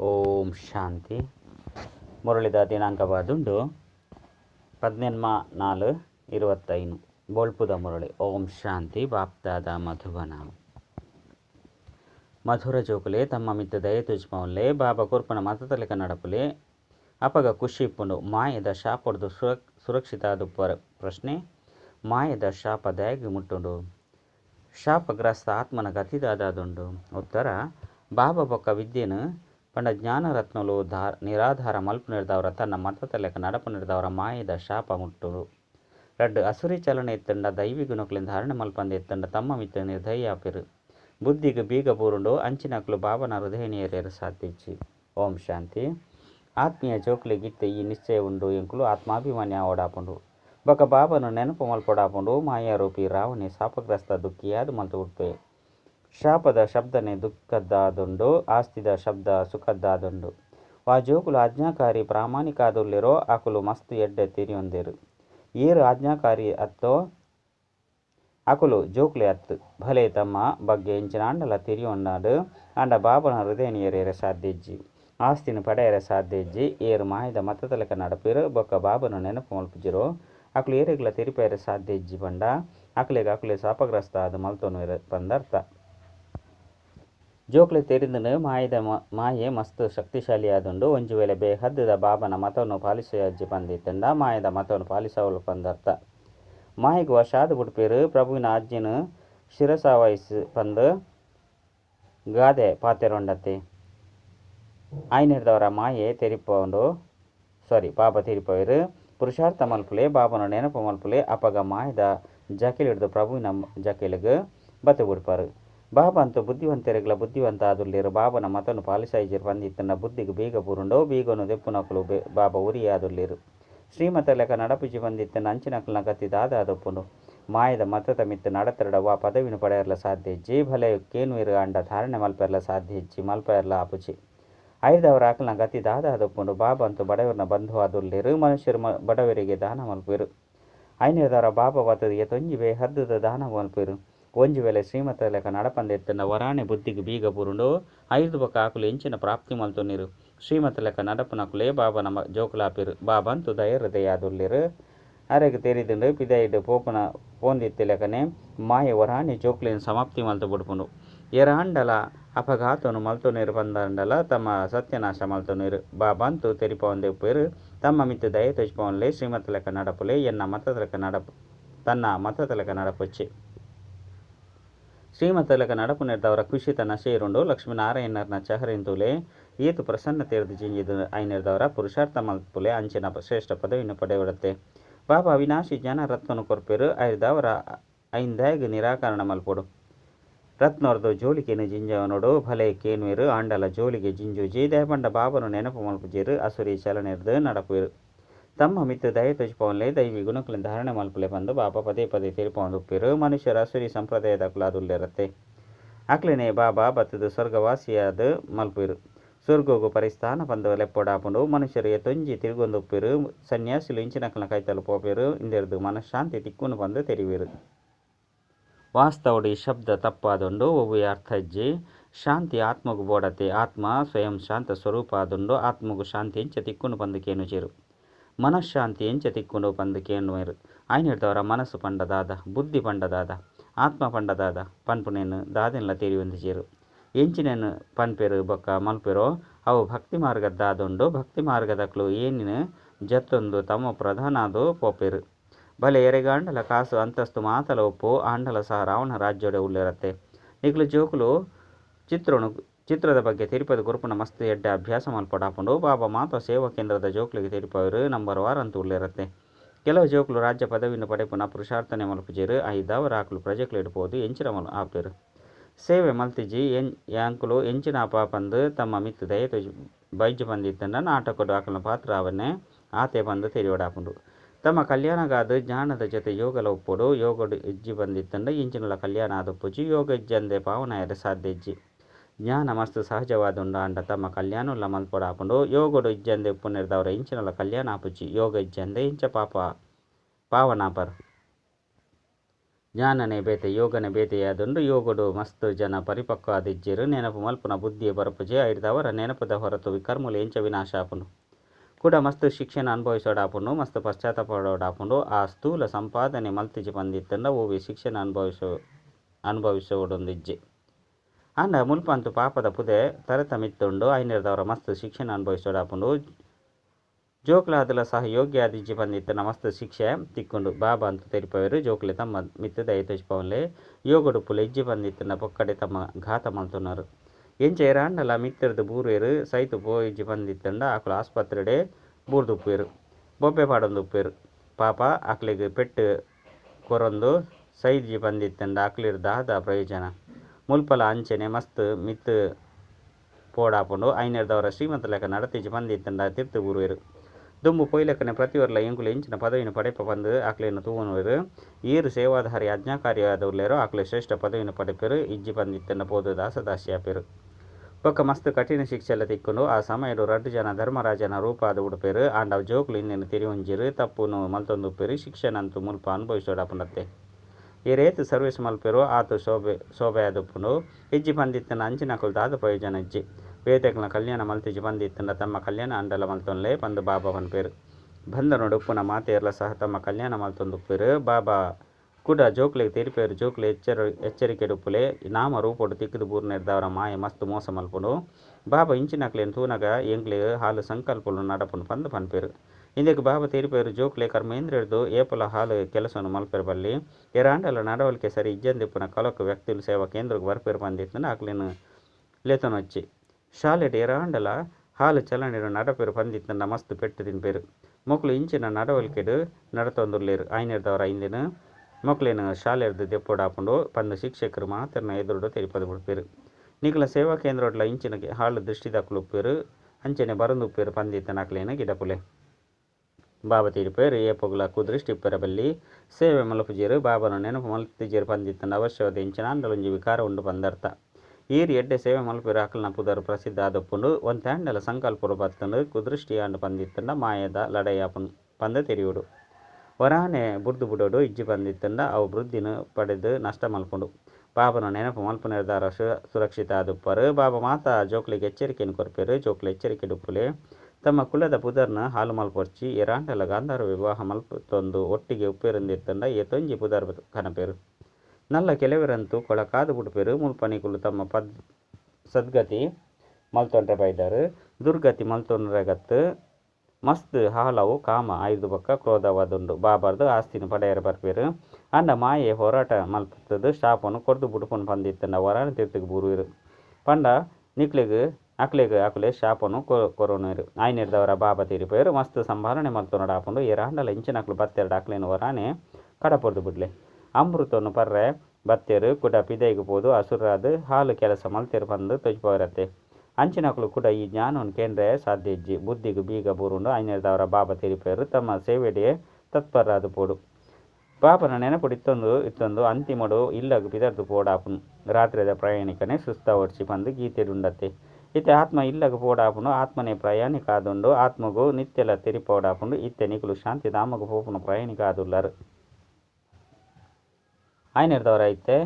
ಓಂ ಶಾಂತಿ. ಮುರಳಿದ ದಿನಾಂಕ ಬಾದುಂಡು ಪದ್ನೆನ್ಮ ನಾಲ್ ಇರುವತ್ತೈನು ಬೊಳ್ಪುದ ಮುರಳಿ. ಓಂ ಶಾಂತಿ. ಬಾಪ್ತಾದ ಮಧುವನ. ಮಧುರ ಜೋಕುಲೆ, ತಮ್ಮ ಮಿತ್ತ ದಯ ತುಜ್ಮೌಲ್ಲೆ, ಬಾಬಾ ಕುರ್ಪನ ಮತತಲಿಕ ನಡಪುಲೆ ಅಪಗ ಖುಷಿ ಇಪ್ಪುಂಡು ಮಾಯದ ಶಾಪೊಡ್ದು ಸುರ ಸುರಕ್ಷಿತ ಅದು ಪರ ಪ್ರಶ್ನೆ, ಮಾಯದ ಶಾಪ ದಯಗೆ ಮುಟ್ಟುಂಡು, ಶಾಪಗ್ರಸ್ತ ಆತ್ಮನ ಗತಿದಾದುಂಡು ಉತ್ತರ, ಬಾಬಾ ಬೊಕ್ಕ ವಿದ್ಯೆನು ಪಂಡ ಜ್ಞಾನರತ್ನಲು ಧಾ ನಿರಾಧಾರ ಮಲ್ಪು ನಿರ್ದವರ ತನ್ನ ಮತತಲೆಕ ನಡಪು ನಿರ್ದವರ ಮಾಯದ ಶಾಪ ಮುಟ್ಟುಡು ರಡ್ಡು ಅಸುರಿ ಚಲನೆ ಎತ್ತಂಡ ದೈವಿ ಗುಣಕಲಿಂದ ಹರಣ ಮಲ್ಪಂದ ಎತ್ತಂಡ ತಮ್ಮ ಮಿತ್ತ ನಿರ್ದಯ ಆಪಿರು ಬುದ್ಧಿಗೆ ಬೀಗ ಬೂರುಂಡು ಅಂಚಿನಕ್ಲು ಬಾಬನ ಹೃದಯನಿಯರೇರು ಸಾಧಿಸಿ ಓಂ ಶಾಂತಿ ಆತ್ಮೀಯ ಜೋಕ್ಲಿಗಿತ್ತೆ ಈ ನಿಶ್ಚಯ ಉಂಡು ಎಂಕುಲು ಆತ್ಮಾಭಿಮಾನ್ಯ ಓಡಾಪುಂಡು ಬೊಕ ಬಾಬನು ನೆನಪು ಮಲ್ಪೊಡಾಪುಂಡು ಮಾಯಾರೂಪಿ ರಾವಣಿ ಶಾಪಗ್ರಸ್ತ ದುಃಖಿಯಾದು ಮಲ್ತು ಉಡ್ಪೆ ಶಾಪದ ಶಬ್ದನೆ ದುಃಖದ್ದಾದುಂಡು, ಆಸ್ತಿದ ಶಬ್ದ ಸುಖದ್ದಾದುಂಡು. ವಾ ಜೋಕುಲು ಆಜ್ಞಾಕಾರಿ ಪ್ರಾಮಾಣಿಕಾದುಲ್ಲಿರೋ ಆಕುಲು ಮಸ್ತ್ ಎಡ್ಡೆ ತಿರಿಯೊಂದಿರು. ಏರು ಆಜ್ಞಾಕಾರಿ ಅತ್ತೋ, ಅಕುಲು ಜೋಕ್ಲೆ ಅತ್ತು. ಭಲೆ ತಮ್ಮ ಬಗ್ಗೆ ಇಂಚಿನ ಅಂಡಲ ತಿರಿಯೊಂಡಾಡು ಅಂಡ ಬಾಬನ ಹೃದಯ ನೀರೇರೆ ಸಾಧ್ಯಜ್ಜಿ. ಆಸ್ತಿನ ಪಡೆಯರ ಸಾಧ್ಯಜ್ಜಿ, ಏರು ಮಾಯದ ಮತತಲಕ ನಡಪಿರು, ಬೊಕ್ಕ ಬಾಬನ ನೆನಪು ಮಲ್ಪುಜಿರೋ. ಅಕುಲು ಏರೆಗ್ಲ ತಿರಿಪೇರ ಸಾಧ್ಯಜ್ಜಿ ಬಂಡ, ಅಕುಲೆಗೆ ಅಕುಲೆ ಶಾಪಗ್ರಸ್ತ ಅದು ಮಲ್ತೋನು ಬಂದರ್ಥ. ಜೋಕ್ಲೆ ತೆರಿದನು ಮಾಯದ ಮಾಯೆ ಮಸ್ತ್ ಶಕ್ತಿಶಾಲಿಯಾದುಂಡು, ಒಂಜು ವೇಳೆ ಬೇಹದ್ದದ ಬಾಬನ ಮತವನ್ನು ಪಾಲಿಸಜ್ಜಿ ಬಂದಿತ್ತಂಡ, ಮಾಯದ ಮತವನ್ನು ಪಾಲಿಸವಲು ಬಂದರ್ಥ. ಮಾಯಿಗೆ ವಶಾದ ಬುಡ್ಪೇರು ಪ್ರಭುವಿನ ಅಜ್ಜಿನ ಶಿರಸ ವಹಿಸಿ ಬಂದು ಗಾದೆ ಪಾತೆರೊಂಡತಿ ಆಯ್ನಿಡ್ದವರ ಮಾಯೆ ತೆರಿಪೋಂಡು ಸಾರಿ ಬಾಬಾ ತೆರಿಪೋಯರು ಪುರುಷಾರ್ಥ ಮಲ್ಪುಲೆ, ಬಾಬನ ನೆನಪು ಮಲ್ಪುಲೆ, ಅಪಗ ಮಾಯದ ಜಕಿಲಿಡ್ದು ಪ್ರಭುವಿನ ಜಕಿಲಿಗೆ ಬತ್ತು ಬಿಡ್ಪಾರು ಬಾಬಾ ಅಂತೂ ಬುದ್ಧಿವಂತರಿಗಳ ಬುದ್ಧಿವಂತ ಆದುಲ್ಲಿರು ಬಾಬನ ಮತನು ಪಾಲಿಸಾಯಿಜೆರ್ ಬಂದಿತ್ತನ್ನ ಬುದ್ಧಿಗೆ ಬೀಗ ಬೂರುಂಡೋ ಬೀಗನು ದೆಪ್ಪು ನಕಲು ಬಾಬ ಉರಿಯಾದುಲ್ಲಿರು ಶ್ರೀಮತ ಲೆಕ್ಕ ನಡಪಿಜಿ ಬಂದಿತ್ತನ್ನ ಅಂಚಿನಕಲ್ನ ಗತಿ ದಾದಾದೊಪ್ಪುಂಡು. ಮಾಯದ ಮತದ ಮಿತ್ತ ನಡತರಡ ವಾ ಪದವಿನ ಪಡೆಯರ್ಲ ಸಾಧ್ಯ ಇಜ್ಜಿ ಭಲೆ ಕೇನು ಇರು ಅಂಡ ಧಾರಣೆ ಮಲ್ಪೆರ್ಲ ಸಾಧ್ಯ ಹೆಚ್ಚಿ ಮಲ್ಪೆರ್ಲ ಆಪುಜಿ ಐದವರ ಆಕಲ್ನ ಗತಿ ದಾದಾದೊಪ್ಪುಂಡು. ಬಾಬಾ ಅಂತೂ ಬಡವರನ್ನ ಬಂಧು ಆದುಲ್ಲಿರು ಮನುಷ್ಯರು ಬಡವರಿಗೆ ದಾನ ಮಲ್ಪಿರು. ಐನದವರ ಬಾಬಾ ಬತದಿಗೆ ತೊಂಜಿ ಹದ್ದದ ದಾನ ಮಲ್ಪಿರು. ಒಂಜಿ ವೇಳೆ ಶ್ರೀಮತ ಲೆಕ್ಕ ನಡಪಂದೆತ್ತನ ವರಾಣೆ ಬುದ್ಧಿಗೆ ಬೀಗ ಬುರುಂಡು ಐದು ಬೊಕ್ಕ ಆಕುಲು ಎಂಚಿನ ಪ್ರಾಪ್ತಿ ಮಲ್ತೊನ್ನಿರು ಶ್ರೀಮತ ಲೆಕ್ಕ ನಡಪನಕುಲೆ ಬಾಬಾ ನಮ್ಮ ಜೋಕುಲಾಪಿರು ಬಾಬಾ ಅಂತೂ ದಯ ಹೃದಯಾದುಲ್ಲಿರು ಅರೆಗೆ ತೆರಿದುಂಡು ಪಿದೈಡು ಪೋಪುನ ಪೋಂದಿತ್ತಿ ಲೆಕ್ಕನೆ ಮಾಯ ವರಾಣಿ ಜೋಕ್ಲಿನ ಸಮಾಪ್ತಿ ಮಲ್ತು ಬಿಡ್ಪುಂಡು ಎರ ಅಂಡಲ ಅಪಘಾತನು ಮಲ್ತೊನೀರು ಬಂದಂಡಲ ತಮ್ಮ ಸತ್ಯನಾಶ ಮಲ್ತೊನೀರು ಬಾಬಾ ಅಂತೂ ತೆರಿಪವಂದೆ ಉಪ್ಪೇರು ತಮ್ಮ ಮಿತ್ತು ದಯ ತೊಜ್ಪವನ್ಲೆ ಶ್ರೀಮತ ಲೆಕ್ಕ ನಡಪುಲೆ ಎನ್ನ ಮತದ ಲೆಕ್ಕ ನಡಪು ತನ್ನ ಮತದ ಲೆಕ್ಕ ನಡಪುಚ್ಚಿ ಶ್ರೀಮತಲಕ ನಡಪು ನಿರ್ದವರ ಖುಷಿತ ನಶೆಯಿರುಂಡು ಲಕ್ಷ್ಮೀನಾರಾಯಣರ್ನ ಚಹರಿಂತುಲೆ ಈತು ಪ್ರಸನ್ನ ತೀರ್ಥ ಜಿಂಜಿದು ಐನಿರ್ದವರ ಪುರುಷಾರ್ಥ ಮಲ್ಪುಲೆ ಅಂಚಿನ ಶ್ರೇಷ್ಠ ಪದವಿಯನ್ನು ಪಡೆಯುತ್ತೆ ಬಾಬಾ ಅವಿನಾಶಿ ಜನ ರತ್ನನು ಕೊರ್ಪೆರು ಐದವರ ಐಂದಾಗಿ ನಿರಾಕರಣ ಮಲ್ಪೊಡು. ರತ್ನೋರ್ದು ಜೋಲಿಕೆನು ಜಿಂಜವನೋಡು, ಭಲೆ ಕೇನುವೆರು, ಆಂಡಲ ಜೋಲಿಗೆ ಜಿಂಜು ದೇಪಂಡ ಬಾಬನು ನೆನಪು ಮಲ್ಪುಜಿರು ಅಸುರಿ ಚಲನೆರ್ದು ನಡಪುವೆರು. ತಮ್ಮ ಮಿತ್ತು ದಯ ತುಜ್ಪವನ್ಲೆ ದೈವಿ ಗುಣಕಲಿಂದ ಧಾರಣೆ ಮಲ್ಪಲೆ ಬಂದು ಬಾಬಾ ಪದೇ ಪದೇ ತೀರ್ಪೊಂದುಪ್ಪಿರು ಮನುಷ್ಯರ ಸುರಿ ಸಂಪ್ರದಾಯದ ಕುಲಾದುಲ್ಲಿರತ್ತೆ ಅಕ್ಲಿನೇ ಬಾಬಾ ಬತ್ತದು ಸ್ವರ್ಗವಾಸಿಯಾದ ಮಲ್ಪಿರು. ಸ್ವರ್ಗೋಗು ಪರಿಸ್ಥಾನ ಬಂದು ಲೆಪ್ಪೊಡಾಪುಂಡು ಮನುಷ್ಯರು ಎತ್ತೊಂಜಿ ತಿರುಗೊಂದುಪ್ಪಿರು ಸನ್ಯಾಸಿಲು ಇಂಚಿನಕಲ್ನ ಕೈತಲು ತಲುಪೋಪಿರು ಇಂದೆರ್ದು ಮನಃಶಾಂತಿ ತಿಕ್ಕುನು ಬಂದು ತೆರಿವಿರು ವಾಸ್ತವಡಿ ಶಬ್ದ ತಪ್ಪಾದುಂಡು. ಒವ್ವು ಅರ್ಥಜ್ಜಿ ಶಾಂತಿ ಆತ್ಮಗು ಬೋಡತೆ ಆತ್ಮ ಸ್ವಯಂ ಶಾಂತ ಸ್ವರೂಪ ಆದುಂಡು. ಆತ್ಮಗು ಶಾಂತಿ ಇಂಚ ತಿಕ್ಕುನು ಬಂದು ಕೇನುಜೇರು ಮನಃಶಾಂತಿ ಎಂಚ ತಿಕ್ಕುಂಡು ಬಂದು ಕೇಳುವರು ಆಯ್ನ ಹೇಳ್ತವರ ಮನಸ್ಸು ಪಂಡದಾದ, ಬುದ್ಧಿ ಪಂಡದಾದ, ಆತ್ಮ ಪಂಡದಾದ ಪನ್ಪುನೇನು ದಾದೆನ್ಲ ತೆರಿಯೊಂದಿಜೇರು ಎಂಚಿನೇನು ಪನ್ಪೆರು ಬೊಕ್ಕ ಮಲ್ಪೆರೋ, ಅವು ಭಕ್ತಿ ಮಾರ್ಗದ್ದಾದುಂಡು ಭಕ್ತಿ ಮಾರ್ಗದಕ್ಲು ಏನಿನ ಜತ್ತೊಂದು ತಮ್ಮ ಪ್ರಧಾನದು ಪೋಪೆರು. ಬಲೆ ಎರೆಗಾಂಡಲ ಕಾಸು ಅಂತಸ್ತು ಮಾತಲ ಒಪ್ಪು, ಆಂಡಲ ಸಹ ರಾವಣ ರಾಜ್ಯೋಡೆ ಉಳ್ಳಿರತ್ತೆ. ನಿಗ್ಲು ಜೋಕುಲು ಚಿತ್ರನು ಚಿತ್ರದ ಬಗ್ಗೆ ತಿರುಪತಿ ಗುರುಪನ ಮಸ್ತ್ ಎಡ್ಡೆ ಅಭ್ಯಾಸ ಮಲ್ಪಡಾಪುಂಡು ಬಾಬಾ ಮಾತ ಸೇವಾ ಕೇಂದ್ರದ ಜೋಕ್ಲಿಗೆ ತಿರುಪವರು ನಂಬರ್ ವಾರ ಅಂತ ಉಳ್ಳಿರುತ್ತೆ ಕೆಲವು ಜೋಕ್ಲು ರಾಜ್ಯ ಪದವಿನ ಪಡೆಪುನ ಪುರುಷಾರ್ಥನೆ ಮಲ್ಪುಜೇರು ಐದಾವರ ಆಕಲು ಪ್ರಜೆಕ್ಲು ಇಡ್ಬೋದು ಎಂಚಿನ ಮಲ್ ಆಪೇರು ಸೇವೆ ಮಲ್ತಿಜಿ ಎನ್ ಯಾಂಕುಲು ಎಂಚಿನ ಆಪ ಬಂದು ತಮ್ಮ ಮಿತ್ತು ದಯ ಬೈಜ್ ಬಂದಿತ್ತಂಡ ನಾಟಕಡು ಆಕಲ ಪಾತ್ರ ಅವನ್ನೇ ಆತೆ ಬಂದು ತೆರಿಯೋಡಾಪುಂಡು ತಮ್ಮ ಕಲ್ಯಾಣಗಾದ ಜ್ಞಾನದ ಜೊತೆ ಯೋಗಲ ಒಪ್ಪುಡು. ಯೋಗಡು ಇಜ್ಜಿ ಬಂದಿತ್ತಂಡ ಇಂಚಿನಲ ಕಲ್ಯಾಣ ಆದಪ್ಪುಜಿ ಯೋಗ ಇಜ್ಜಂದೆ ಪಾವನ ಸಾಧ್ಯ ಇಜ್ಜಿ. ಜ್ಞಾನ ಮಸ್ತ್ ಸಹಜವಾದುಂಡ ಅಂಡ ತಮ್ಮ ಕಲ್ಯಾಣುಲ್ಲ ಮಲ್ಪೊಡಾಪುಂಡು ಯೋಗಡು ಇಜ್ಜಂದೆ ಉಪ್ಪು ನಿರ್ದವರ ಇಂಚಿನಲ ಕಲ್ಯಾಣ ಆಪುಜಿ ಯೋಗ ಇಜ್ಜಂದೆ ಇಂಚ ಪಾಪ ಪಾವನಾಪರ್ ಜ್ಞಾನನೇ ಬೇತೆ ಯೋಗನೇ ಬೇತೆಯಾದುಂಡು ಯೋಗಡು ಮಸ್ತ್ ಜನ ಪರಿಪಕ್ವ ಆದಿಜ್ಜಿರು ನೆನಪು ಮಲ್ಪುನ ಬುದ್ಧಿಯ ಬರಪುಜೆ ಐಡ್ದವರ ನೆನಪದ ಹೊರತು ವಿಕರ್ಮುಲು ಎಂಚ ವಿನಾಶ ಆಪುಂಡು ಕೂಡ ಮಸ್ತ್ ಶಿಕ್ಷಣ ಅನುಭವಿಸೋಡಾಪುಂಡು ಮಸ್ತ್ ಪಶ್ಚಾತ್ತಾಪಡೋಡಾಪುಂಡು ಆ ಸ್ಥೂಲ ಸಂಪಾದನೆ ಮಲ್ತಿಜಿ ಬಂದಿತ್ತಂಡ ಓವಿ ಶಿಕ್ಷಣ ಅನುಭವಿಸೋ ಅನುಭವಿಸೋಡೊಂದಿಜ್ಜಿ ಆಂಡ ಮುಲ್ಪಂತು ಪಾಪದ ಪುದೆ ತರತಮಿತ್ತುಂಡು ಐನರ್ದವರ ಮಸ್ತ್ ಶಿಕ್ಷಣ ಅನುಭವಿಸೋಡಾಪುಂಡು ಜೋಕ್ಲಾದಲ ಸಹ ಯೋಗ್ಯ ಆದಿಜ್ಜಿ ಬಂದಿತ್ತನ ಮಸ್ತ್ ಶಿಕ್ಷೆ ತಿಕ್ಕೊಂಡು. ಬಾಬಾ ಅಂತ ತೆರಿಪವರು. ಜೋಕ್ಲೆ ತಮ್ಮ ಮಿತ್ತು ದಯತೋಚ್ ಪವನ್ಲೆ ಯೋಗಡು ಪುಲೆ ಇಜ್ಜಿ ಬಂದಿತ್ತನ ಪೊಕ್ಕಡೆ ತಮ್ಮ ಘಾತ ಮಂತುನರು ಎಂಚ ಏರಾಂಡಲ ಮಿತ್ತರದು ಬೂರೇರು ಸೈತು ಪೋ ಇಜ್ಜಿ ಬಂದಿತ್ತಂಡ ಆಕಳು ಆಸ್ಪತ್ರೆಡೆ ಬೂರ್ದುಪ್ಪೇರು ಬೊಬ್ಬೆ ಪಾಡೊಂದು ಪಾಡೊಂದುಪ್ಪೇರು ಪಾಪ ಆಕಳಿಗೆ ಪೆಟ್ಟು ಕೊರೊಂದು ಸೈಜ್ಜಿ ಬಂದಿತ್ತಂಡ ಆಕಳಿರು ದಾದ ಪ್ರಯೋಜನ. ಮುಲ್ಪಲ, ಅಂಚನೆ, ಮಸ್ತ್ ಮಿತ್ತ್ ಪೋಡಾಪುಂಡು ಐನರ್ದವರ ಶ್ರೀಮಂತ ಲೆಕ್ಕ ನಡತಿಜಿ ಬಂದಿತ್ತಂಡ ತಿರ್ತು ಬೂರುವೆರು ದುಂಬು ಪೊಯ್ಲಕ್ಕನೆ ಪ್ರತಿವರ್ಲ ಎಂಕುಲು ಇಂಚಿನ ಪದವಿನ ಪಡೆಪ ಬಂದು ಆಕಲೆಯನ್ನು ತೂವನುವೆರು ಈರು ಸೇವಾಧಾರಿ ಆಜ್ಞಾಕಾರಿಯಾದವುಲ್ಲೇರು ಆಕಲೆ ಶ್ರೇಷ್ಠ ಪದವಿನ ಪಡೆಪರು ಇಜ್ಜಿ ಬಂದಿತ್ತಂಡ ಪೋದು ದಾಸದಾಸಿ ಪಕ್ಕ ಮಸ್ತ್ ಕಠಿಣ ಶಿಕ್ಷೆ ಎಲ್ಲ ತಿಕ್ಕೊಂಡು, ಆ ಸಮಯಡು ರಡ್ಡು ಜನ ಧರ್ಮರಾಜನ ರೂಪಾದ ಉಡುಪೇರು ಆಂಡ ಜೋಕ್ಲು ಇನ್ನೇನು ತಿರಿವಂಜಿರು, ತಪ್ಪುನು ಶಿಕ್ಷಣ ಅಂತೂ ಮುಲ್ಪ ಅನುಭವಿಸೋಡಾಪುಂಡತ್ತೆ ಈ ರೇತು ಸರ್ವಿಸ್ ಮಲ್ಪಿರೋ, ಆತು ಶೋಭೆ ಶೋಭೆಯಾದಪ್ಪುನು ಇಜ್ಜಿ ಬಂದಿತ್ತನ ಅಂಚಿನಕುಲು ದಾದ ಪ್ರಯೋಜನ ಇಜ್ಜಿ. ವೇದಕಲ ಕಲ್ಯಾಣ ಮಲ್ತಿಜಿ ಬಂದಿತ್ತನ, ತಮ್ಮ ಕಲ್ಯಾಣ ಅಂಡಲ ಮಲ್ತೊನ್ಲೇ ಬಂದು ಬಾಬಾ ಪೇರು ಬಂದನೋಡು ಉಪ್ಪುನ ಮಾತೆಯರ್ಲ ಸಹ ತಮ್ಮ ಕಲ್ಯಾಣ ಮಲ್ತೊಂದುಪ್ಪೇರು ಬಾಬಾ ಕೂಡ ಜೋಕ್ಲಿಗೆ ತೀರ್ಪೇರು, ಜೋಕ್ಲೆ ಎಚ್ಚರ, ಎಚ್ಚರಿಕೆ ಡುಪ್ಪುಲೆ, ನಾಮ ರೂಪೊಡು ತಿಕ್ಕಿದು ಬೂರ್ನೆರ್ದವರ ಮಾಯ ಮಸ್ತ್ ಮೋಸ ಮಲ್ಪುನು. ಬಾಬಾ ಇಂಚಿನಕ್ಲೆನ್ ತೂನಗ ಎಂಗ್ಲಿ ಹಾಲು ಸಂಕಲ್ಪಲು ನಡಪುಂಡು ಬಂದು ಪನ್ಪೇರು ಇಂದಕ್ಕೆ ಬಾಬಾ ತೆರಿಪೇರು ಜೋಕ್ಲೆ ಕರ್ಮೇಂದ್ರಡ್ದು ಏಪಲ ಹಾಲು ಕೆಲಸವನ್ನು ಮಲ್ಪೆರು ಬಲ್ಲಿ ಎರಾಂಡಲ ನಡವಳಿಕೆ ಸರಿ ಇಜ್ಜಂದಿಪ್ಪುನ ಕಲಕು ವ್ಯಕ್ತಿಲು ಸೇವಾ ಕೇಂದ್ರಕ್ಕೆ ಬರ್ಪೇರು ಬಂದಿತ್ತಂಡ ಆಕ್ಲೆನು ಲೇತನೊಚ್ಚಿ. ಶಾಲೆಡ್ ಎರಾಂಡಲ ಹಾಲು ಚಲನೆಡು ನಡಪೇರು ಬಂದಿತ್ತಂಡ ಮಸ್ತ್ ಪೆಟ್ಟು ತಿನ್ಪೇರು. ಮೊಕ್ಲು ಇಂಚಿನ ನಡವಳಿಕೆಡು ದವರ ಐನೆರ್ದವರ ಇಂದಿನ ಮೊಕ್ಲೇನು ಶಾಲೆರ್ದು ದೆಪ್ಪೋಡಾಪುಂಡು ಪಂದು ಶಿಕ್ಷಕರು ಮಾತ್ರನ ಎದುರುಡು ತೆರಿಪದು ಬಿಡ್ಪೇರು. ನಿಕಲ ಸೇವಾ ಕೇಂದ್ರಡ್ಲ ಇಂಚಿನ ಹಾಳು ದೃಷ್ಟಿ ದಕ್ಕುಲುಪ್ಪೇರು ಅಂಚನೆ ಬರಂದುಪ್ಪೇರು ಪಂದಿತ್ತ ನಕ್ಲೇನ ಗಿಡಪುಲೆ. ಬಾಬಾ ತೀರಿಪೇರು ಏಪೊಗುಲ ಕುದೃಷ್ಟಿಪ್ಪರ ಸೇವೆ ಮಲಪುಜೇರು ಬಾಬನ ನೆನಪು ಮಲ್ತಿಜೇರು ಪಂದಿತ್ತಂಡ ಅವಶ್ಯವಾದ ಇಂಚಿನ ವಿಕಾರ ಉಂಡು ಬಂದರ್ಥ ಈರಿ ಎಡ್ಡೆ ಸೇವೆ ಮಲ್ಪೇರು ಅಕಲ್ನ ಪುದರ್ ಪ್ರಸಿದ್ಧ ಆದಪ್ಪುಂಡು, ಒಂದ್ ತ್ಯಾಂಡಲ ಸಂಕಲ್ಪರು ಬತ್ತಂಡು ಕುದೃಷ್ಟಿ ಆಂಡು ಪಂದಿತ್ತಂಡ ಮಾಯದ ಲಡಯಾಪುನ್ ಪಂದ ತೆರಿಯುಡು. ವರಾನೆ ಬುರ್ದು ಬುಡೋಡು, ಇಜ್ಜಿ ಬಂದಿತ್ತಂಡ ಅವು ಬುದ್ಧಿನ ಪಡೆದು ನಷ್ಟ ಮಲ್ಪುಂಡು. ಬಾಬನ ನೆನಪು ಮಲ್ಪು ನಿರ್ಧಾರ ಸುರಕ್ಷಿತ ಆದುಪ್ಪರು, ಬಾಬಾ ಮಾತ ಜೋಕ್ಲಿಗೆ ಎಚ್ಚರಿಕೆಯನ್ನು ಕೊರ್ಪೇರು, ಜೋಕ್ಲೆ ಎಚ್ಚರಿಕೆ ಡುಪ್ಪುಲೆ. ತಮ್ಮ ಕುಲದ ಪುದರ್ನ ಹಾಲು ಮಲ್ಪೊರ್ಚಿ ಎರಾಂಡಲ ಗಾಂಧಾರ ವಿವಾಹ ಮಲ್ಪುತ್ತೊಂದು ಒಟ್ಟಿಗೆ ಉಪ್ಪೇರಿಂದಿತ್ತಂಡ ಏತೊಂಜಿ ಪುದರ್ ಕನಪೇರು ನಲ್ಲ ಕೆಲವರಂತೂ ಕೊಳ ಕಾದು ಬಿಡ್ಪೇರು ಮುಲ್ಪನಿಕುಲು ತಮ್ಮ ಪದ್ ಸದ್ಗತಿ ಮಲ್ತೊಂಡ್ರೆ ಬೈದಾರು. ದುರ್ಗತಿ ಮಲ್ತೊಂಡ್ರೆಗತ್ತು ಮಸ್ತ್ ಹಾಲವು ಕಾಮ ಐದು ಪಕ್ಕ ಕ್ರೋಧವಾದುಂಡು. ಬಾಬಾರ್ದು ಆಸ್ತಿನ ಪಡೆಯರ ಬರ್ಪೇರು. ಅಂಡ ಮಾಯೆ ಹೋರಾಟ ಮಲ್ಪತ್ತದು. ಶಾಪನು ಕೊರ್ದು ಬುಡುಪುನು ಪಂದಿತ್ತಂಡ ವರಾನ ತೀರ್ಥಕ್ಕೆ ಬೂರುವಿರು ಪಂಡ ನಿಕ್ಲೆಗ್ ಅಕ್ಲೆಗ್ ಅಕ್ಲೆ ಶಾಪನು ಕೊರೋನರು ಆಯ್ನಿರ್ದವರ ಬಾಬಾ ತೀರಿಪೋಯರು. ಮಸ್ತ್ ಸಂಭಾರಣೆ ಮಲ್ತೊನಡ ಆಪುಂಡು ಎರಾಂಡಲ ಇಂಚಿನಕ್ಲು ಬತ್ತೆರಡು ಅಕ್ಲೆನು ವರಾನೆ ಕಡಪೊರ್ದು ಬಿಡ್ಲೆ. ಅಮೃತನು ಪರ್ರೆ, ಬತ್ತೆರು, ಕುಡ ಪಿದೈಗೆ ಪೋದು ಹಸುರಾದು ಹಾಲು ಕೆಲಸ ಮಲ್ತೆರು ಬಂದು ತೊಜ್ಪೋರತ್ತೆ ಅಂಚಿನಕಲು ಕೂಡ ಈ ಜ್ಞಾನವನ್ನು ಕೇಂದ್ರ ಸಾಧ್ಯ ಇಜ್ಜಿ. ಬುದ್ಧಿಗೂ ಬೀಗ ಬೂರುಂಡು ಐನರ್ದವರ ಬಾಬ ತೆರಿಪೇರು ತಮ್ಮ ಸೇವೆಡೆ ತತ್ಪರಾದ ಪೋಡು. ಬಾಬನ ನೆನಪುಡು ಇತ್ತೊಂದು ಇತ್ತೊಂದು ಅಂತಿಮಡು ಇಲ್ಲಗು ಪಿದರ್ದು ಪೋಡಾಪುನು. ರಾತ್ರಿದ ಪ್ರಯಾಣಿಕನೇ ಸುಸ್ತ ಓಡಿಸಿ ಬಂದು ಗೀತೆಡುಂಡತ್ತೆ ಇತ್ತೆ ಆತ್ಮ ಇಲ್ಲಗ ಪೋಡಾಪುಂಡು ಆತ್ಮನೇ ಪ್ರಯಾಣಿಕ ಆದುಂಡು ಆತ್ಮಗು ನಿತ್ಯಲ ತೆರಿಪೋಡಾಪುಂಡು, ಇತ್ತೆ ನಿಕುಲು ಶಾಂತಿ ಧಾಮಗು ಪೋಪುನು ಪ್ರಯಾಣಿಕ ಆದುಲ್ಲರು ಆಯ್ನಿರ್ದವರ ಐತೆ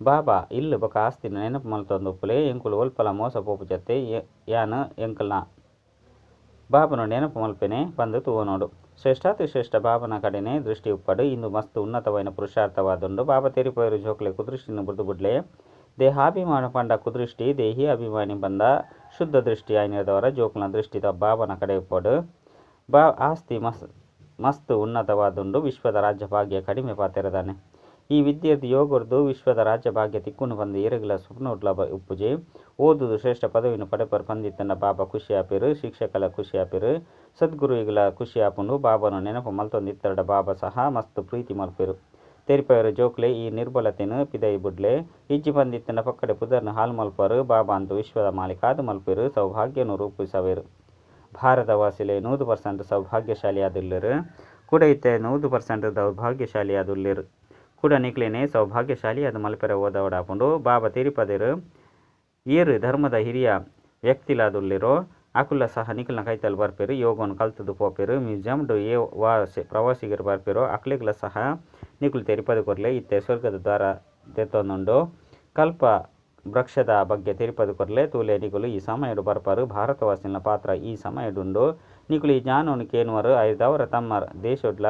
ಬಾಬಾ, ಇಲ್ಲಿ ಬಕ ಆಸ್ತಿನ ನೆನಪು ಮಲ್ತೊಂದುಪ್ಪುಲೆ ಎಂಕುಲು ಒಲ್ಪಲ ಮೋಸ ಪೋಪು ಜತೆ ಯಾನ್, ಎಂಕಲ್ನ. ಬಾಬನು ನೆನಪು ಮಲ್ಪೆನೆ, ಬಂದು ತೂವನೋಡು. ಶ್ರೇಷ್ಠಾತಿ ಶ್ರೇಷ್ಠ ಬಾಬನ ಕಡೆನೆ ದೃಷ್ಟಿ ಉಪ್ಪಡು, ಇಂದು ಮಸ್ತ್ ಉನ್ನತವೈನ ಪುರುಷಾರ್ಥವಾದುಂಡು, ಬಾಬಾ ತೆರಿಪೋಯರು ಜೋಕ್ಲೆ ಕುದೃಷ್ಟಿನ ಬುಡ್ದು ಬುಡ್ಲೆ ದೇಹಾಭಿಮಾನ ಪಂಡ ಕುದೃಷ್ಟಿ ದೇಹಿ ಅಭಿಮಾನಿ ಬಂದ ಶುದ್ಧ ದೃಷ್ಟಿ ಆಯ್ನಿರ್ದವರ ಜೋಕುಲ ದೃಷ್ಟಿದ ಕಡೆ ಪಡು. ಬಾ, ಆಸ್ತಿ ಮಸ್, ಮಸ್ತ್ ಉನ್ನತವಾದುಂಡು ವಿಶ್ವದ ರಾಜ್ಯ ಭಾಗ್ಯ ಕಡಿಮೆ ಪಾತೆರದಾನೆ. ಈ ವಿದ್ಯೆದ ಯೋಗರ್ದು ವಿಶ್ವದ ರಾಜ್ಯ ಭಾಗ್ಯ ತಿಕ್ಕುನು ಬಂದು ಸ್ವಪ್ನ ಸುಪ್ನೋಟ್ಲ ಉಪ್ಪುಜಿ. ಓದುದು ಶ್ರೇಷ್ಠ ಪದವಿನ ಪಡೆಪರ್ ಪಂದಿತ್ತನ ಬಾಬಾ ಖುಷಿ ಆಪಿರು ಶಿಕ್ಷಕಲ ಖುಷಿ ಆಪಿರು ಸದ್ಗುರುಗಳ ಖುಷಿ ಆಪುಂಡು ಬಾಬನು ನೆನಪು ಮಲ್ತೊಂದಿತ್ತರಡ ಬಾಬಾ ಸಹ ಮಸ್ತ್ ಪ್ರೀತಿ ಮಲ್ಪೇರು. ತೆರಿಪಯರು ಜೋಕ್ಲೆ ಈ ನಿರ್ಬಲತೆನು ಪಿದೈ ಬುಡ್ಲೆ. ಇಜ್ಜಿ ಬಂದಿತ್ತನ ಪಕ್ಕಡೆ ಪುದರ್ನ ಹಾಲ್ ಮಲ್ಪರು ಬಾಬಾ ಅಂದು ವಿಶ್ವದ ಮಾಲಿಕಾದು ಮಲ್ಪಿರು, ಸೌಭಾಗ್ಯನು ರೂಪಿಸವೇರು. ಭಾರತ ವಾಸಿಲೆ, ನೂರು ಪರ್ಸೆಂಟ್ ಸೌಭಾಗ್ಯಶಾಲಿಯಾದುಲ್ಲರು. ಕೂಡ ಇತ್ತೆ ನೂರು ಪರ್ಸೆಂಟ್ ದೌರ್ಭಾಗ್ಯಶಾಲಿಯಾದುಲ್ಲರು ಕೂಡ ನಿಕ್ಲೇನೆ ಸೌಭಾಗ್ಯಶಾಲಿ ಅದು ಮಲ್ಪೆರ ಓದವಡಾಕೊಂಡು ಬಾಬಾ ತಿರುಪದಿರು, ಏರು ಧರ್ಮದ ಹಿರಿಯ ವ್ಯಕ್ತಿಲಾದುಲ್ಲಿರೋ ಅಕುಲ್ಲ ಸಹ ನಿಖಲ್ನ ಕೈತಲ್ ಬರ್ಪೇರು, ಯೋಗವನ್ನು ಕಲ್ತದು ಪೋಪೇರು, ಮ್ಯೂಸಿಯಂ ಡು ಏ ವಾ ಪ್ರವಾಸಿಗರು ಬರ್ಪೇರು, ಅಕ್ಲಿಗ್ಲ ಸಹ ನಿಕುಲು ತೆರಿಪದ ಕೊರ್ಲೆ, ಇತ್ತೆ ಸ್ವರ್ಗದ ದ್ವಾರ ತೆತ್ತೊಂದುಂಡು. ಕಲ್ಪ ವೃಕ್ಷದ ಬಗ್ಗೆ ತೆರಿಪದು ಕೊರ್ಲೆ, ತೂಲೆ ನಿಕುಲು ಈ ಸಮಯಡು ಬರ್ಪರು ಭಾರತವಾಸಿನ ಪಾತ್ರ ಈ ಸಮಯಡುಂಡು. ನಿಕುಲು ಈ ಜ್ಞಾನವನ್ನು ಕೇನುವರು, ಐದವರ ತಮ್ಮ ದೇಶಡ್ಲ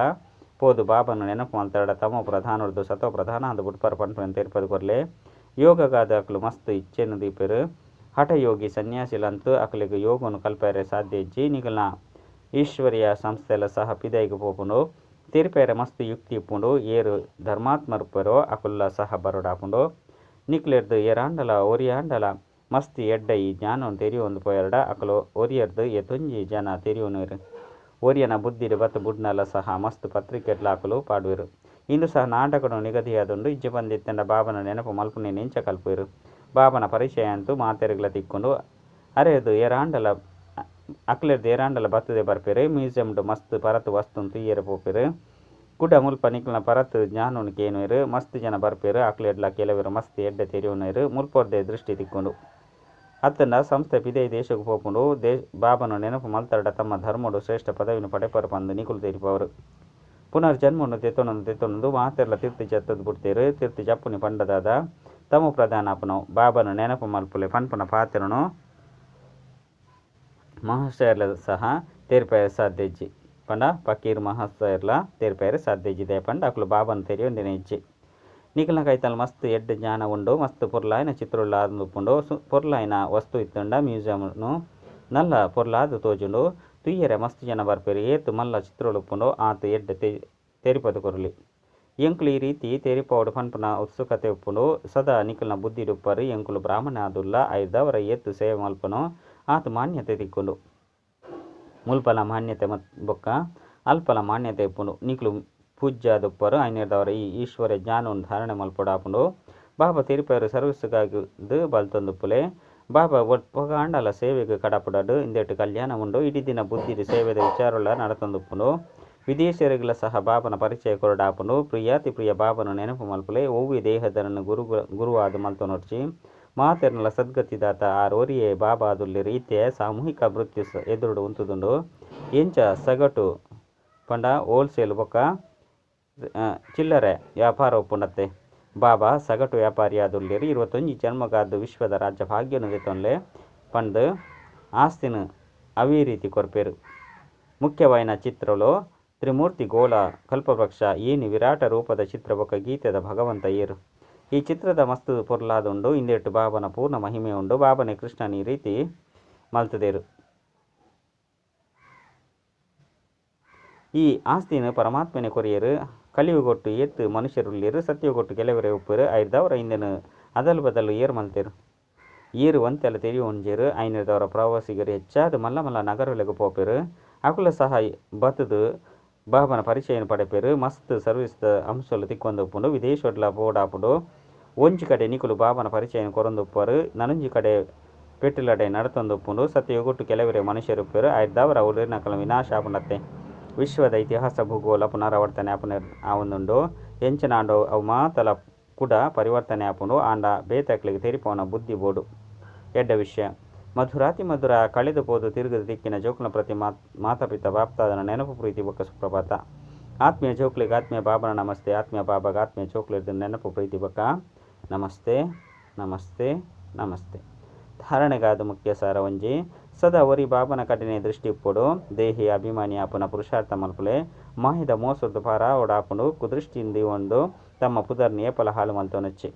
ಪೋದು ಬಾಬನು ನೆನಪು ಮಲ್ತಾಡ ತಮ್ಮ ಪ್ರಧಾನರದು ಸತೋ ಪ್ರಧಾನ ಅಂದು ಬುಟ್ಪರ್ ಪಂಪನ ತೆರಿಪದು ಕೊರ್ಲೆ. ಯೋಗಗಾದ ಅಕ್ಲು ಮಸ್ತ್ ಇಚ್ಛೆನು ದೀಪರು ಹಠಯೋಗಿ ಸನ್ಯಾಸಿಲಂತೂ ಅಕಲಿಗೆ ಯೋಗವನ್ನು ಕಲ್ಪರೆ ಸಾಧ್ಯ ನಿಕಲ್ನ ಈಶ್ವರಿಯ ಸಂಸ್ಥೆಲ ಸಹ ಪಿದೈಗೆ ಪೋಪುಂಡು. ತಿರುಪೇರೆ ಮಸ್ತ್ ಯುಕ್ತಿ ಇಪ್ಪುಂಡು. ಏರು ಧರ್ಮಾತ್ಮರುಪರೋ ಅಕುಲ್ಲ ಸಹ ಬರೋಡಾಪುಂಡು. ನಿಕ್ಲೆರ್ದು ಎರಾಂಡಲ ಒರಿಯಾಂಡಲ ಮಸ್ತ್ ಎಡ್ಡ ಈ ಜ್ಞಾನವನ್ನು ತೆರಿಯೊಂದು ಪೋಯರ್ಡ ಅಕಲು ಒರಿಯರ್ದು ಎ ಜನ ತೆರಿಯೋನು ಒರಿಯನ ಬುದ್ಧಿರು ಬತ್ತ ಬುಡ್ನಲ ಸಹ ಮಸ್ತ್ ಪತ್ರಿಕೆಟ್ಲ ಅಕಲು ಪಾಡುವೆರು ಇಂದು ಸಹ ನಾಟಕನು ನಿಗದಿಯಾದೊಂದು ಇಜ್ಜೆ ಬಂದಿತ್ತಂಡ ಬಾಬನ ನೆನಪು ಮಲ್ಪುನೆ ನೆಂಚ ಕಲ್ಪುವೆರು ಬಾಬನ ಪರಿಚಯ ಅಂತೂ ಮಾತೆರೆಗ್ಲ ತಿಕ್ಕೊಂಡು ಅರೆದು ಎರಾಂಡಲ ಅಕ್ಲೆರ್ದು ಎರಾಂಡಲ ಬತ್ತದೆ ಬರ್ಪೆರೆ, ಮ್ಯೂಸಿಯಮ್ಡು ಮಸ್ತ್ ಪರತ್ ವಸ್ತುನ್ ತುಯ್ಯರೆ ಪೋಪೆರು. ಕುಡ ಮುಲ್ಪ ನಿಕ್ಲನ ಪರತ್ ಜ್ಞಾನನು ಕೇನುವೆರು ಮಸ್ತ್ ಜನ ಬರ್ಪೆರು ಅಕ್ಲೆಡ್ಲ ಕೆಲವರು ಮಸ್ತ್ ಎಡ್ಡೆ ತೆರಿಯೋನೆರು ಮುಲ್ಪೊರ್ದೆ ದೃಷ್ಟಿ ತಿಕ್ಕೊಂಡು ಅತ್ತನ ಸಂಸ್ಥೆ ಪಿದೇ ದೇಶಕ್ಕೆ ಪೋಪುಂಡು, ದೇ, ಬಾಬನ ನೆನಪು ಮಲ್ತರಡ ತಮ್ಮ ಧರ್ಮಡು ಶ್ರೇಷ್ಠ ಪದವಿನ ಪಡೆಪರು ಬಂದು ನಿಕುಲು ತೆರಿಪವರು. ಪುನರ್ಜನ್ಮವನ್ನು ತೆತ್ತೊಂದು ತೆತ್ತೊಂದು ಮಾತೆರ್ಲ ತಿರ್ತಿ ಜತ್ತದ್ ಬಿಡ್ತೀರು, ತಿರ್ತಿ ಜಪ್ಪುನಿ ಪಂಡದಾದ ತಮ್ಮ ಪ್ರಧಾನ ಅಪ್ಪನು ಬಾಬನ ನೆನಪು ಮಲ್ಪುಲೆ ಪನ್ಪುನ ಪಾತ್ರನು ಮಹಾಶಯರ್ಲ ಸಹ ತೇರ್ಪಾಯ ಸಾಧ್ಯಜ್ಜಿ ಪಂಡ ಪಕೀರ್ ಮಹಾಶಯರ್ಲ ತೇರ್ಪಾಯರು ಸಾಧ್ಯಜ್ಜಿದೆ ಪಂಡ ಅಕ್ಲು ಬಾಬನ ತೆರಿಯೊಂದಿನ ಇಜ್ಜಿ ನಿಖಲ್ನ ಕೈತಲ್ ಮಸ್ತ್ ಎಡ್ಡ ಜ್ಞಾನ ಉಂಡು ಮಸ್ತ್ ಪೊರ್ಲಾಯಿನ ಚಿತ್ರುಳ್ಳ ಆದುಂಡು ಪೊರ್ಲಾಯಿನ ವಸ್ತು ಇತ್ತುಂಡ ಮ್ಯೂಸಿಯಂನು ನಲ್ಲ ಪೊರ್ಲಾದು ತೋಜುಂಡು ತುಯ್ಯರೆ ಮಸ್ತ್ ಜನ ಬರ್ಪೆರು ಏತು ಮಲ್ಲ ಚಿತ್ರೊಳುಪ್ಪುಂಡು ಆತು ಎಡ್ಡ ತೆ ತೆರಿಪದು ಕೊರಲಿ ಎಂಕುಲು ಈ ರೀತಿ ತೆರಿಪವಡು ಪನ್ಪುನ ಉತ್ಸುಕತೆ ಉಪ್ಪುಂಡು, ಸದಾ ನಿಖಲ್ನ ಬುದ್ಧಿಡುಪ್ಪರು ಎಂಕುಲು ಬ್ರಾಹ್ಮಣ ಆದುಲ್ಲ ಐದವರ ಎತ್ತು ಸೇವೆ ಮಲ್ಪನು, ಆತು ಮಾನ್ಯತೆ ತಿಕ್ಕೊಂಡು. ಮುಲ್ಪಲ ಮಾನ್ಯತೆ ಮತ್ ಬೊಕ್ಕ, ಅಲ್ಪಲ ಮಾನ್ಯತೆ ಇಪ್ಪುಂಡು ನಿಕ್ಲು ಪೂಜ್ಯ ದುಪ್ಪರು ಐನೇರ್ದವರ ಈ ಈಶ್ವರ ಜ್ಞಾನವನ್ನು ಧಾರಣೆ ಮಲ್ಪಡಾಪುಂಡು. ಬಾಬಾ ತಿರುಪರು ಸರ್ವಿಸ್ಗಾಗಿದ್ದು ಬಲ್ತೊಂದುಪ್ಪುಲೆ ಬಾಬಾ ಒಪ್ಪಗಾಂಡಲ ಸೇವೆಗೆ ಕಡಪಡಡು ಇಂದೆಟ್ಟು ಕಲ್ಯಾಣ ಉಂಡು ಇಡೀ ದಿನ ಬುದ್ಧಿ ಸೇವೆದ ವಿಚಾರಗಳ ನಡತೊಂದುಪ್ಪುಂಡು ವಿದೇಶಿಯರಿಗೆಲ್ಲ ಸಹ ಬಾಬನ ಪರಿಚಯ ಕೊರಡಾಪುಂಡು ಪ್ರಿಯಾತಿ ಪ್ರಿಯ ಬಾಬನ ನೆನಪು ಮಲ್ಪಲೆ. ಓವಿ ದೇಹದರನ್ನು ಗುರು, ಗುರುವಾದ ಮಲ್ತೊನೊಡ್ಚಿ ಮಾತೆರ್ನಲ ಸದ್ಗತಿದಾತ ಆ ರೋರಿಯೇ ಬಾಬಾದುಲ್ಲಿ ರೀತಿಯ ಸಾಮೂಹಿಕ ಮೃತ್ಯು ಎದುರುಡು ಉಂತುದುಂಡು. ಎಂಚ ಸಗಟು ಪಂಡ ಹೋಲ್ಸೇಲ್ ಬೊಕ್ಕ ಚಿಲ್ಲರೆ ವ್ಯಾಪಾರ ಒಪ್ಪುಂಡತ್ತೆ. ಬಾಬಾ ಸಗಟು ವ್ಯಾಪಾರಿಯಾದುಲ್ಲಿರಿ ಇರುವತ್ತೊಂಜಿ ಜನ್ಮಗಾದ ವಿಶ್ವದ ರಾಜ್ಯ ಭಾಗ್ಯನ ದೆತ್ತೊನ್ಲೆ ಪಂಡ್ ಆಸ್ತಿನ ಅವಿ ರೀತಿ ಕೊರ್ಪೇರು ಮುಖ್ಯವಾಯಿನ ಚಿತ್ರಲು ತ್ರಿಮೂರ್ತಿ ಗೋಳ ಕಲ್ಪವೃಕ್ಷ ಏನಿ ವಿರಾಟ ರೂಪದ ಚಿತ್ರ ಬೊಕ್ಕ ಗೀತೆದ ಭಗವಂತ ಏರು ಈ ಚಿತ್ರದ ಮಸ್ತ್ ಪೊರ್ಲಾದುಂಡು ಇಂದೆಟ್ಟು ಬಾಬನ ಪೂರ್ಣ ಮಹಿಮೆ ಉಂಡು ಬಾಬನೆ ಕೃಷ್ಣನ ಈ ರೀತಿ ಮಲ್ತದೇರು. ಈ ಆಸ್ತಿನ ಪರಮಾತ್ಮನೆ ಕೊರಿಯರು, ಕಲಿಯುಗೊಟ್ಟು ಎತ್ತು ಮನುಷ್ಯರುಳ್ಳಿರು, ಸತ್ಯಗೊಟ್ಟು ಕೆಲವರೇ ಉಪ್ಪರು ಐದವರ ಇಂದನು ಅದಲು ಬದಲು ಏರು ಮಲ್ತೇರು. ಏರು ಒಂತೆಲ್ಲ ತೆರಿ ಉಂಜೇರು ಐನದವರ ಪ್ರವಾಸಿಗರು ಹೆಚ್ಚಾದ ಮಲ್ಲ ಮಲ್ಲ ನಗರಗಳಿಗೆ ಪೋಪೆರು. ಅಕುಲ ಸಹ ಬತ್ತದು ಬಾಬನ ಪರಿಚಯನ ಪಡೆಪೇರು ಮಸ್ತ್ ಸರ್ವಿಸ್ ಅಂಶಲು ತಿಕ್ಕೊಂದುಪ್ಪುಂಡು ವಿದೇಶಡ್ಲ ಬೋಡಾಪುಂಡು ಒಂಜಿ ಕಡೆ ನಿಕುಲು ಬಾಬನ ಪರಿಚಯನ ಕೊರೊಂದುಪ್ಪರು ನನೊಂಜಿ ಕಡೆ ಪೆಟ್ಟಿಲಡೆ ನಡತೊಂದುಪ್ಪುಂಡು ಸತ್ಯಗೊಟ್ಟು ಕೆಲವರೇ ಮನುಷ್ಯರುಪ್ಪರು ಐದವರ ಊರಿನ ಕಲ ವಿನಾಶ ಆಪುಂಡತ್ತೆ ವಿಶ್ವದ ಇತಿಹಾಸ, ಭೂಗೋಳ, ಪುನರಾವರ್ತನೆ ಆಪುನ ಆವೊಂದುಂಡು ಎಂಚನಾಂಡು ಅವು ಮಾತಲ ಕೂಡ ಪರಿವರ್ತನೆ ಆಪುಂಡು ಆಂಡ ಬೇತಕ್ಲಿಗೆ ತೆರಿಪೋನ ಬುದ್ಧಿ ಬೋಡು. ಎಡ್ಡ ವಿಷಯ. ಮಧುರಾತಿ ಮಧುರ ಕಳೆದು ಹೋದು ತಿರುಗದ ದಿಕ್ಕಿನ ಜೋಕುಲ ಪ್ರತಿ ಮಾತ್, ಮಾತಾಪಿತ ಬಾಪ್ತಾದನ ನೆನಪು ಪ್ರೀತಿ ಬೊಕ್ಕ ಸುಪ್ರಭಾತ. ಆತ್ಮೀಯ ಜೋಕ್ಲಿಗೆ ಆತ್ಮೀಯ ಬಾಬನ ನಮಸ್ತೆ, ಆತ್ಮೀಯ ಬಾಬಾಗ, ಆತ್ಮೀಯ ಜೋಕ್ಲಿರ್ದ ನೆನಪು ಪ್ರೀತಿ ಬೊಕ್ಕ. ನಮಸ್ತೆ ನಮಸ್ತೆ ನಮಸ್ತೆ. ಧಾರಣೆಗಾದ ಮುಖ್ಯ ಸಾರ ಒಂಜಿ ಸದಾ ಒರಿ ಬಾಬನ ಕಠಿಣ ದೃಷ್ಟಿ ಇಪ್ಪುಡು, ದೇಹಿ ಅಭಿಮಾನಿ ಆಪುನ ಪುರುಷಾರ್ಥ ಮಲ್ಪುಲೆ, ಮಾಹಿದ ಮೋಸದ ಪಾರ ಓಡಾಪುಂಡು, ಕುದೃಷ್ಟಿಯಿಂದ ಒಂದು ತಮ್ಮ ಪುದರ್ನಿಯೇ ಫಲಹಾಲು ಹಾಲು ಮಲ್ತೊನಚ್ಚಿ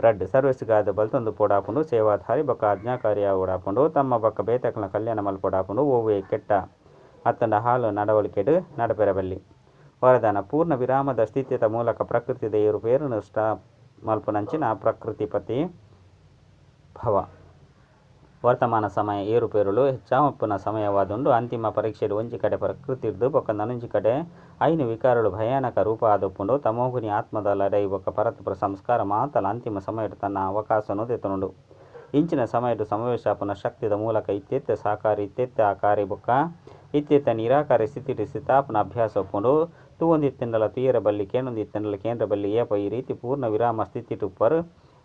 ರಡ್ ಸರ್ವಿಸ್ಗಾದ ಬಲ್ತೊಂದು ಪೋಡಾಪುಂಡು ಸೇವಾಧಾರಿ ಬೊಕ್ಕ ಆಜ್ಞಾಕಾರಿಯ ಓಡಾಪುಂಡು ತಮ್ಮ ಬೊಕ್ಕ ಬೇತಕ್ಲ ಕಲ್ಯಾಣ ಮಲ್ಪೊಡಾಪುಂಡು ಓವೆ ಕೆಟ್ಟ ಅತ್ತಂಡ ಹಾಲು ನಡವಳಿಕೆಡು ನಡಪೆರಬಲ್ಲಿ. ವರದಾನ, ಪೂರ್ಣ ವಿರಾಮದ ಸ್ಥಿತ್ಯದ ಮೂಲಕ ಪ್ರಕೃತಿ ದೇವರು ಪೇರು ನಷ್ಟ ಮಲ್ಪನಂಚಿನ ಪ್ರಕೃತಿ ಪತಿ ಭವ. ವರ್ತಮಾನ ಸಮಯ ಏರುಪೇರುಳು ಹೆಚ್ಚಾಮಪ್ಪನ ಸಮಯವಾದುಂಡು ಅಂತಿಮ ಪರೀಕ್ಷೆಡು ಒಂಜಿ ಕಡೆ ಪ್ರಕೃತಿರ್ದು ಬೊಕ್ಕ ನನೊಂಜಿ ಕಡೆ ಐನು ವಿಕಾರಳು ಭಯಾನಕ ರೂಪ ಆದೊಪ್ಪುಂಡು ತಮೋಗುನಿ ಆತ್ಮದ ಲಡೈ ಬೊಕ್ಕ ಪರತ್ಪುರ ಸಂಸ್ಕಾರ ಮಾತಲ ಅಂತಿಮ ಸಮಯಡ್ ತನ್ನ ಅವಕಾಶನು ತೆತ್ತನುಂಡು ಇಂಚಿನ ಸಮಯಡು ಸಮಾವೇಶಾಪನ ಶಕ್ತಿದ ಮೂಲಕ ಇತ್ತೆತ್ತ ಸಾಕಾರಿ, ಇತ್ತೆತ್ತ ಆಕಾರಿ ಬೊಕ್ಕ ಇತ್ತೆತ್ತ ನಿರಾಕಾರ ಸ್ಥಿತಿ ಸ್ಥಿತಾಪನ ಅಭ್ಯಾಸ ಒಪ್ಪುಂಡು ತೂವೊಂದಿತ್ತಿಂಡಲ ತುಯ್ಯರ ಬಲ್ಲಿ ಕೇಣೊಂದಿತ್ತೆಂಡಲ ಕೇಂದ್ರ ಬಲ್ಲಿ ಏಪ ಈ ರೀತಿ ಪೂರ್ಣ ವಿರಾಮ ಸ್ಥಿತಿ ಟುಪ್ಪರ್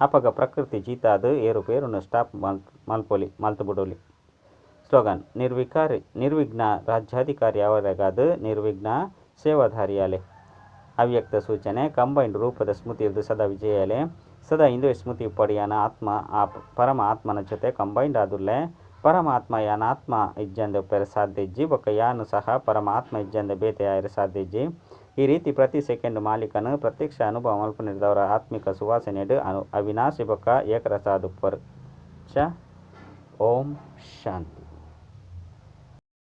ಅಪಗ ಪ್ರಕೃತಿ ಜೀತಾದ ಏರು ಪೇರುನು ಸ್ಟಾಪ್ ಮಲ್ ಮಲ್ಪೊಲಿ ಮಲ್ತು ಸ್ಲೋಗನ್, ನಿರ್ವಿಕಾರಿ, ನಿರ್ವಿಘ್ನ ರಾಜ್ಯಾಧಿಕಾರಿ ಅವರಿಗಾದು ನಿರ್ವಿಘ್ನ ಸೇವಾಧಾರಿಯಾಲೆ. ಅವ್ಯಕ್ತ ಸೂಚನೆ, ಕಂಬೈನ್ಡ್ ರೂಪದ ಸ್ಮೃತಿ ಇರ್ದು ಸದಾ ವಿಜಯಲೆ. ಸದಾ ಹಿಂದೂ ಸ್ಮೃತಿ ಪಡಿಯಾನ ಆತ್ಮ, ಆ ಪರಮ ಆತ್ಮನ ಜೊತೆ ಕಂಬೈಂಡ್ ಆದುಲ್ಲೆ ಪರಮಾತ್ಮ ಯಾನಾತ್ಮ ಇಜ್ಜಂದ ಪೆರ ಸಾಧ್ಯ ಇಜ್ಜಿ, ಬೊಕ್ಕ ಯಾನು ಸಹ ಪರಮಾತ್ಮ ಇಜ್ಜಂದ ಬೇತೆ ಸಾಧ್ಯಜ್ಜಿ ಈ ರೀತಿ ಪ್ರತಿ ಸೆಕೆಂಡ್ ಮಾಲೀಕನು ಪ್ರತ್ಯಕ್ಷ ಅನುಭವ ಮಲ್ಪನಿರ್ದವರ ಆತ್ಮಿಕ ಸುವಾಸನೆಡು ಅನು, ಅವಿನಾಶಿ ಬೊಕ್ಕ ಏಕರಸಾದುಪ್ಪರ್ ಚ, ಓಂ ಶಾಂತಿ.